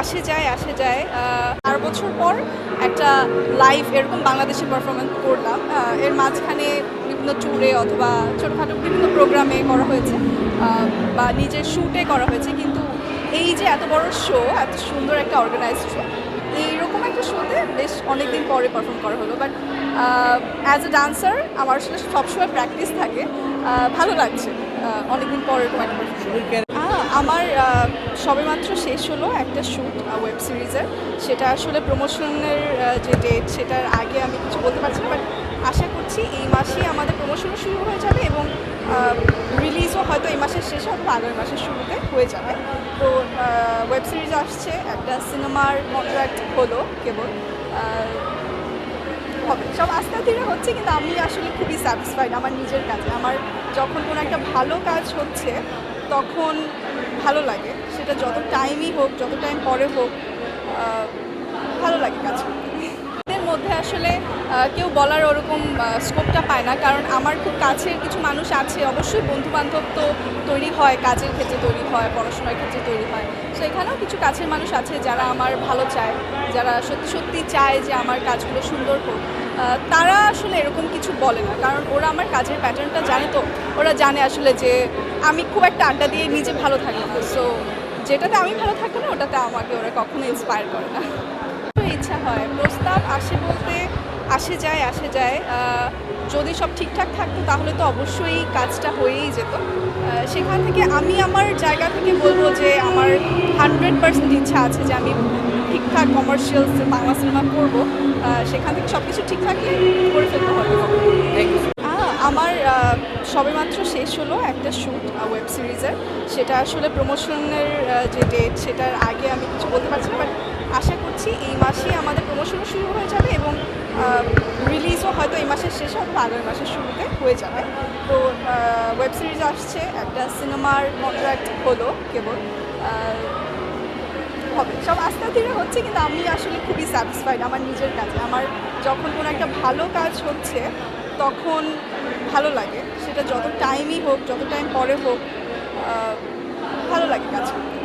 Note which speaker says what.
Speaker 1: আসে যায় আসে যায়। চার বছর পর একটা লাইভ এরকম বাংলাদেশে পারফরমেন্স করলাম। এর মাঝখানে বিভিন্ন ট্যুরে অথবা ছোটোখাটো বিভিন্ন প্রোগ্রামে করা হয়েছে বা নিজের শ্যুটে করা হয়েছে। কিন্তু এই যে এত বড় শো এত সুন্দর একটা অর্গানাইজড শো এইরকম একটা শোতে বেশ অনেকদিন পরে পারফর্ম করা হলো। বাট অ্যাজ এ ডান্সার আমার আসলে সবসময় প্র্যাকটিস থাকে। ভালো লাগছে। অনেকদিন পর এরকম একটা আমার সবেমাত্র শেষ হলো একটা শ্যুট ওয়েব সিরিজের সেটা আসলে প্রমোশনের যে ডেট সেটার আগে আমি কিছু বলতে পারছি না বাট আশা করছি এই মাসেই আমাদের প্রমোশনও শুরু হয়ে যাবে এবং রিলিজও হয়তো এই মাসের শেষে অথবা আগামী মাসের শুরুতে হয়ে যাবে। তো ওয়েব সিরিজ আসছে, একটা সিনেমার কন্ট্রাক্ট হলো কেবল হবে। সব আস্তে আস্তে হচ্ছে, কিন্তু আমি আসলে খুবই স্যাটিসফাইড আমার নিজের কাজে। আমার যখন কোনো একটা ভালো কাজ হচ্ছে তখন ভালো লাগে। সেটা যত টাইমই হোক, যত টাইম পরে হোক ভালো লাগে কাজ করতে। মধ্যে আসলে কেউ বলার ওরকম স্কোপটা পায় না। কারণ আমার খুব কাছের কিছু মানুষ আছে, অবশ্যই বন্ধু বান্ধব তো তৈরি হয়, কাজের ক্ষেত্রে তৈরি হয়, পড়াশোনার ক্ষেত্রে তৈরি হয়। তো এখানেও কিছু কাছের মানুষ আছে যারা আমার ভালো চায়, যারা সত্যি সত্যি চায় যে আমার কাজগুলো সুন্দর হোক। তারা আসলে এরকম কিছু বলে না। কারণ ওরা আমার কাজের প্যাটার্নটা জানে তো। ওরা জানে আসলে যে আমি খুব একটা আড্ডা দিয়ে নিজে ভালো থাকি না। সো যেটাতে আমি ভালো থাকি না, ওটাতে আমাকে ওরা কখনো ইন্সপায়ার করে না। ইচ্ছা হয়। আসে যায় আসে যায়। যদি সব ঠিকঠাক থাকতো তাহলে তো অবশ্যই কাজটা হয়েই যেত। সেখান থেকে আমি আমার জায়গা থেকে বলব যে আমার হান্ড্রেড পার্সেন্ট ইচ্ছা আছে যে আমি ঠিকঠাক কমার্শিয়াল বাংলা সিনেমা করব। সেখান থেকে সব কিছু ঠিক থাকলে করে ফেলতে হবে। আমার সবেমাত্র শেষ হলো একটা শ্যুট ওয়েব সিরিজের সেটা আসলে প্রমোশনের যে ডেট সেটার আগে আমি কিছু বলতে পারছি না বাট আশা করছি এই মাসেই আমাদের প্রমোশনও শুরু হয়ে যাবে এবং রিলিজও হয়তো এই মাসের শেষে অথবা আগামী মাসের শুরুতে হয়ে যাবে। তো ওয়েব সিরিজ আসছে, একটা সিনেমার কন্ট্রাক্ট হলো কেবল। হবে। সব আস্তে ধীরে হচ্ছে, কিন্তু আমি আসলে খুবই স্যাটিসফাইড আমার নিজের কাছে আমার যখন কোনো একটা ভালো কাজ হচ্ছে, তখন ভালো লাগে। সেটা যত টাইমই হোক, যত টাইম পরে হোক ভালো লাগে কাজ করতে।